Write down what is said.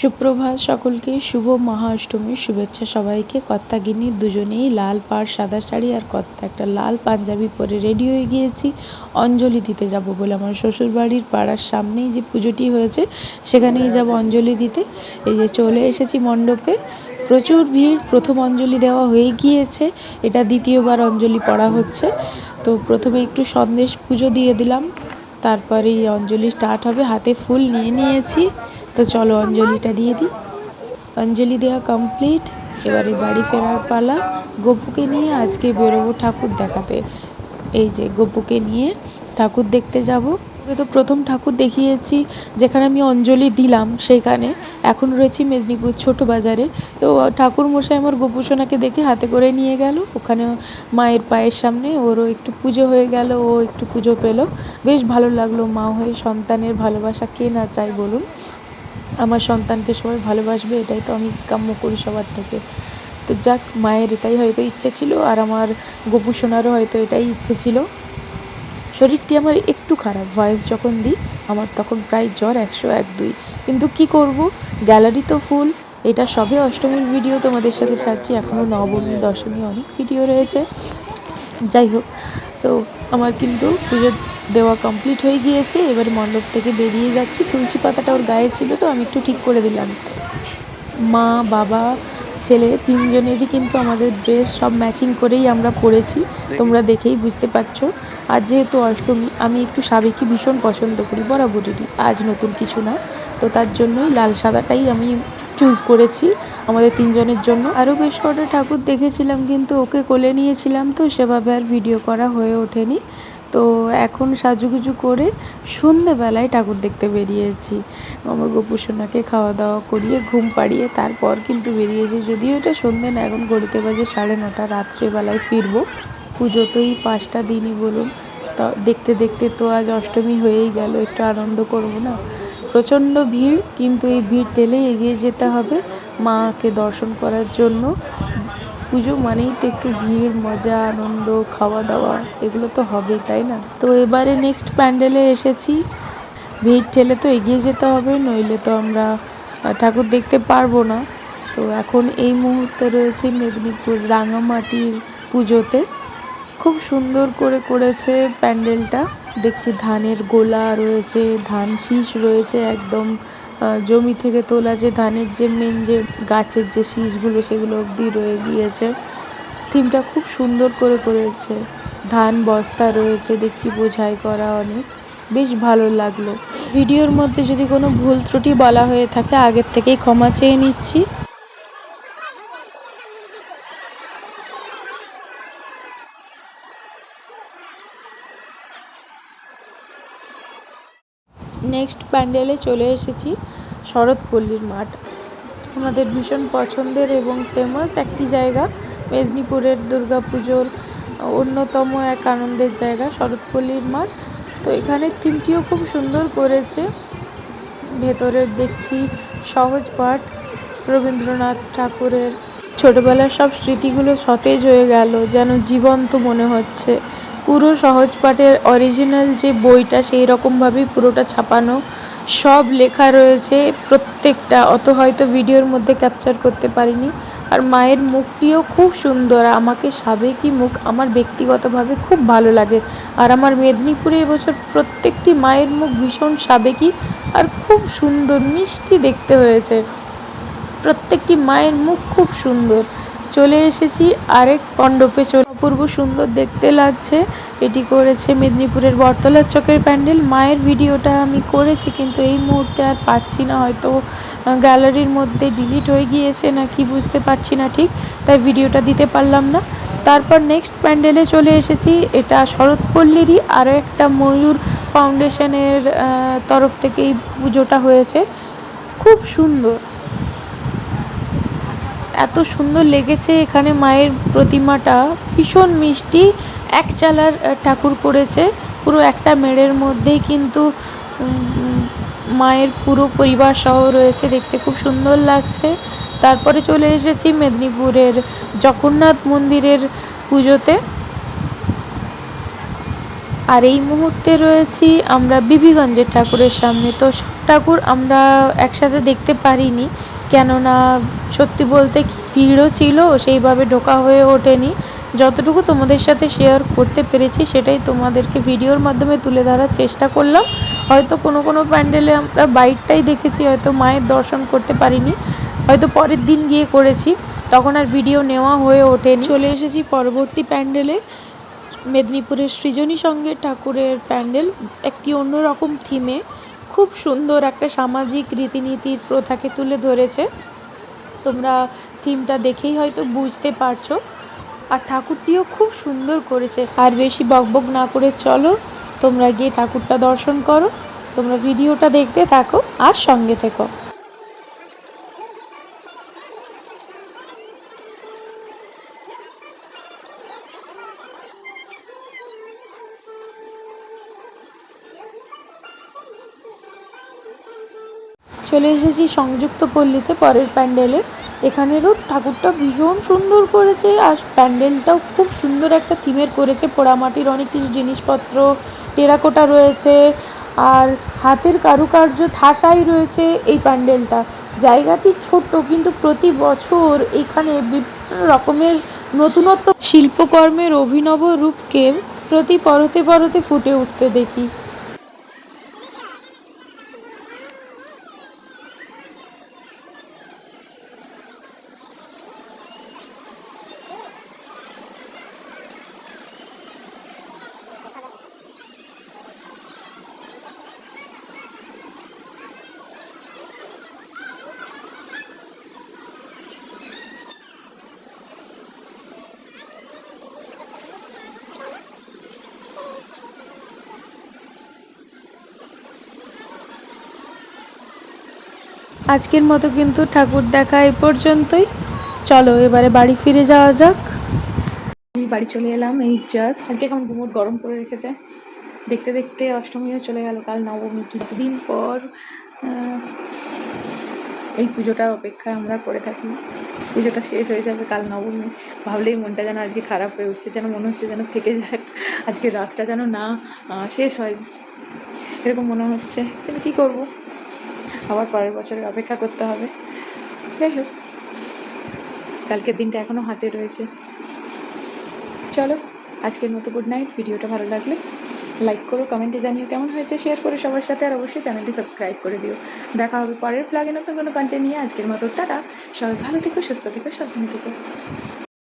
সুপ্রভাত সকলকে, শুভ মহা অষ্টমীর শুভেচ্ছা সবাইকে। কর্তাগিনী দুজনেই লাল, পাড়, সাদা শাড়ি আর কর্তা একটা লাল পাঞ্জাবি পরে রেডি হয়ে গিয়েছি। অঞ্জলি দিতে যাব বলে আমার শ্বশুরবাড়ির পাড়ার সামনেই যে পুজোটি হয়েছে, সেখানেই যাব অঞ্জলি দিতে। এই যে চলে এসেছি মণ্ডপে। প্রচুর ভিড়, প্রথম অঞ্জলি দেওয়া হয়ে গিয়েছে। এটা দ্বিতীয়বার অঞ্জলি পড়া হচ্ছে। তো প্রথমে একটু সন্দেশ পুজো দিয়ে দিলাম। তারপরে এই অঞ্জলি স্টার্ট হবে। হাতে ফুল নিয়ে নিয়েছি। তো চলো অঞ্জলিটা দিয়ে দিই। অঞ্জলি দেওয়া কমপ্লিট এবারে বাড়ি ফেরার পালা। গপুকে নিয়ে আজকে বেরোবো ঠাকুর দেখাতে। এই যে গপুকে নিয়ে ঠাকুর দেখতে যাব। তো প্রথম ঠাকুর দেখিয়েছি, যেখানে আমি অঞ্জলি দিলাম সেইখানে। এখন রয়েছি মেদিনীপুর ছোট বাজারে। তো ঠাকুর মশাই আমার গোপুসোনাকে দেখে হাতে করে নিয়ে গেল। ওখানে মায়ের পায়ের সামনে ওরও একটু পুজো হয়ে গেল, ও একটু পুজো পেল। বেশ ভালো লাগল মা হয়ে সন্তানের ভালোবাসা কে না চাই বলুন। আমার সন্তানকে সবাই ভালোবাসবে, এটাই তো আমি কাম্য করি সবার থেকে। তো যাক, মায়ের এটাই হয়তো ইচ্ছে ছিল, আর আমার গোপু সোনারও হয়তো এটাই ইচ্ছে ছিল। শরীরটি আমার একটু খারাপ ভয়েস যখন দিই, আমার তখন প্রায় জ্বর একশো এক দুই। কিন্তু কি করব? গ্যালারি তো ফুল, এটা সবে অষ্টমীর ভিডিও তোমাদের সাথে ছাড়ছি এখনও নবমী, দশমী অনেক ভিডিও রয়েছে। যাই হোক তো আমার কিন্তু পুজো দেওয়া কমপ্লিট হয়ে গিয়েছে। এবার মণ্ডপ থেকে বেরিয়ে যাচ্ছি। তুলসী পাতাটা ওর গায়ে ছিল তো আমি একটু ঠিক করে দিলাম। মা, বাবা, ছেলে তিনজনেরই কিন্তু আমাদের ড্রেস সব ম্যাচিং করেই আমরা পরেছি। তোমরা দেখেই বুঝতে পারছ। আর যেহেতু অষ্টমী, আমি একটু সাবেকি ভীষণ পছন্দ করি, বরাবরেরই। আজ নতুন কিছু না। তো তার জন্যই লাল সাদাটাই আমি চুজ করেছি আমাদের তিনজনের জন্য। আরও বেশ কটা ঠাকুর দেখেছিলাম, কিন্তু ওকে কোলে নিয়েছিলাম, তো সেভাবে আর ভিডিও করা হয়ে ওঠেনি। তো এখন সাজুগুজু করে সন্ধেবেলায় ঠাকুর দেখতে বেরিয়েছি। আমার গোপুসোনাকে খাওয়া দাওয়া করিয়ে ঘুম পাড়িয়ে তারপর কিন্তু বেরিয়েছি। যদিও এটা সন্ধে না, এখন গড়িতে বাজে সাড়ে নটা, রাত্রেবেলায় ফিরবো। পুজো তো এই পাঁচটা দিনই বলুন। তা দেখতে দেখতে তো আজ অষ্টমী হয়েই গেল, একটু আনন্দ করব না? প্রচণ্ড ভিড়, কিন্তু এই ভিড় ঠেলেই এগিয়ে যেতে হবে মাকে দর্শন করার জন্য। পুজো মানেই তো একটু ভিড়, মজা, আনন্দ খাওয়া দাওয়া এগুলো তো হবেই, তাই না? তো এবারে নেক্সট প্যান্ডেলে এসেছি। ভিড় ঠেলে তো এগিয়ে যেতে হবে, নইলে তো আমরা ঠাকুর দেখতে পারব না। তো এখন এই মুহূর্তে রয়েছে মেদিনীপুর রাঙামাটির পুজোতে। খুব সুন্দর করে করেছে প্যান্ডেলটা। দেখছি ধানের গোলা রয়েছে, ধান শীষ রয়েছে একদম জমি থেকে তোলা যে ধানের যে মেন যে গাছের যে শীষগুলো সেগুলো অবধি রয়ে গিয়েছে। থিমটা খুব সুন্দর করে করেছে। ধান বস্তা রয়েছে, দেখছি বোঝাই করা অনেক। বেশ ভালো লাগল। ভিডিওর মধ্যে যদি কোনো ভুল ত্রুটি বলা হয়ে থাকে, আগের থেকেই ক্ষমা চেয়ে নিচ্ছি। নেক্সট প্যান্ডেলে চলে এসেছি শরৎপল্লীর মাঠ। আমাদের ভীষণ পছন্দের এবং ফেমাস একটি জায়গা, মেদিনীপুরের দুর্গাপুজোর অন্যতম এক আনন্দের জায়গা শরৎপল্লীর মাঠ। তো এখানে থিমটিও খুব সুন্দর করেছে। ভেতরে দেখছি সহজ পাঠ, রবীন্দ্রনাথ ঠাকুরের। ছোটোবেলার সব স্মৃতিগুলো সতেজ হয়ে গেল, যেন জীবন্ত মনে হচ্ছে। পুরো সহজ পাঠের অরিজিনাল যে বইটা সেই রকমভাবেই পুরোটা ছাপানো। সব লেখা রয়েছে, প্রত্যেকটা। অত হয়তো ভিডিওর মধ্যে ক্যাপচার করতে পারিনি। আর মায়ের মুখটিও খুব সুন্দর। আমাকে সাবেকি মুখ আমার ব্যক্তিগতভাবে খুব ভালো লাগে। আর আমার মেদিনীপুরে এবছর প্রত্যেকটি মায়ের মুখ ভীষণ সাবেকি আর খুব সুন্দর, মিষ্টি দেখতে হয়েছে। প্রত্যেকটি মায়ের মুখ খুব সুন্দর। চলে এসেছি, আরেক মণ্ডপে চলে অপূর্ব সুন্দর দেখতে লাগছে। এটি করেছে মেদিনীপুরের বটতলার চকের প্যান্ডেল। মায়ের ভিডিওটা আমি করেছি, কিন্তু এই মুহূর্তে আর পাচ্ছি না। হয়তো গ্যালারির মধ্যে ডিলিট হয়ে গিয়েছে না কি বুঝতে পারছি না ঠিক, তাই ভিডিওটা দিতে পারলাম না। তারপর নেক্সট প্যান্ডেলে চলে এসেছি। এটা শরৎপল্লীরই আরও একটা ময়ূর ফাউন্ডেশনের তরফ থেকে এই পুজোটা হয়েছে। খুব সুন্দর। এত সুন্দর লেগেছে এখানে মায়ের প্রতিমাটা। ভীষণ মিষ্টি, এক চালার ঠাকুর করেছে। পুরো একটা মেড়ের মধ্যেই কিন্তু মায়ের পুরো পরিবার সহ রয়েছে। দেখতে খুব সুন্দর লাগছে। তারপরে চলে এসেছি মেদিনীপুরের জগন্নাথ মন্দিরের পুজোতে। আর এই মুহূর্তে রয়েছি আমরা বিবিগঞ্জের ঠাকুরের সামনে। তো সব ঠাকুর আমরা একসাথে দেখতে পারিনি। কেননা সত্যি বলতে ভিড়ও ছিল, সেইভাবে ঢোকা হয়ে ওঠেনি। যতটুকু তোমাদের সাথে শেয়ার করতে পেরেছি, সেটাই তোমাদেরকে ভিডিওর মাধ্যমে তুলে ধরার চেষ্টা করলাম। হয়তো কোনো কোনো প্যান্ডেলে আমরা বাইকটাই দেখেছি, হয়তো মায়ের দর্শন করতে পারিনি, হয়তো পরের দিন গিয়ে করেছি, তখন আর ভিডিও নেওয়া হয়ে ওঠেনি। চলে এসেছি পরবর্তী প্যান্ডেলে। মেদিনীপুরের সৃজনী সঙ্গে ঠাকুরের প্যান্ডেল, একটি অন্যরকম থিমে খুব সুন্দর একটা সামাজিক রীতিনীতির প্রথাকে তুলে ধরেছে। তোমরা থিমটা দেখেই হয়তো বুঝতে পারছ। আর ঠাকুরটিও খুব সুন্দর করেছে। আর বেশি বকবক না করে চলো, তোমরা গিয়ে ঠাকুরটা দর্শন করো। তোমরা ভিডিওটা দেখতে থাকো আর সঙ্গে থেকো। চলে এসেছি সংযুক্ত পল্লীতে পরের প্যান্ডেলে। এখানেরও ঠাকুরটা ভীষণ সুন্দর করেছে আর প্যান্ডেলটাও খুব সুন্দর একটা থিমের করেছে। পোড়ামাটির অনেক কিছু জিনিসপত্র, টেরাকোটা রয়েছে আর হাতের কারুকার্য ঠাসাই রয়েছে এই প্যান্ডেলটা। জায়গাটি ছোট্ট কিন্তু প্রতি বছর এখানে বিভিন্ন রকমের নতুনত্ব শিল্পকর্মের অভিনব রূপকে প্রতি পরতে পরতে ফুটে উঠতে দেখি। আজকের মতো কিন্তু ঠাকুর দেখা এই পর্যন্তই। চলো, এবারে বাড়ি ফিরে যাওয়া যাক। আমি বাড়ি চলে এলাম, এই জাস্ট আজকে কেমন গুমোট গরম করে রেখেছে। দেখতে দেখতে অষ্টমীও চলে গেল, কাল নবমী। কিছুদিন পর এই পুজোটার অপেক্ষায় আমরা করে থাকি। পুজোটা শেষ হয়ে যাবে কাল নবমী। ভাবলেই মনটা যেন আজকে খারাপ হয়ে উঠছে, যেন মনে হচ্ছে যেন থেকে যাক। আজকে রাতটা যেন না শেষ হয়। এরকম মনে হচ্ছে। কিন্তু কী করব? আবার পরের বছরের অপেক্ষা করতে হবে। যাই হোক, কালকের দিনটা এখনও হাতে রয়েছে। চলো, আজকের মতো গুড নাইট ভিডিওটা ভালো লাগলে লাইক করো কমেন্টে জানিও কেমন হয়েছে শেয়ার করো সবার সাথে, আর অবশ্যই চ্যানেলটি সাবস্ক্রাইব করে দিও। দেখা হবে পরের প্লাগে নতুন কোনো কন্টেন্ট নিয়ে। আজকের মতো, টাটা। সবাই ভালো থেকো, সুস্থ থেকো, সাবধানে থেকো।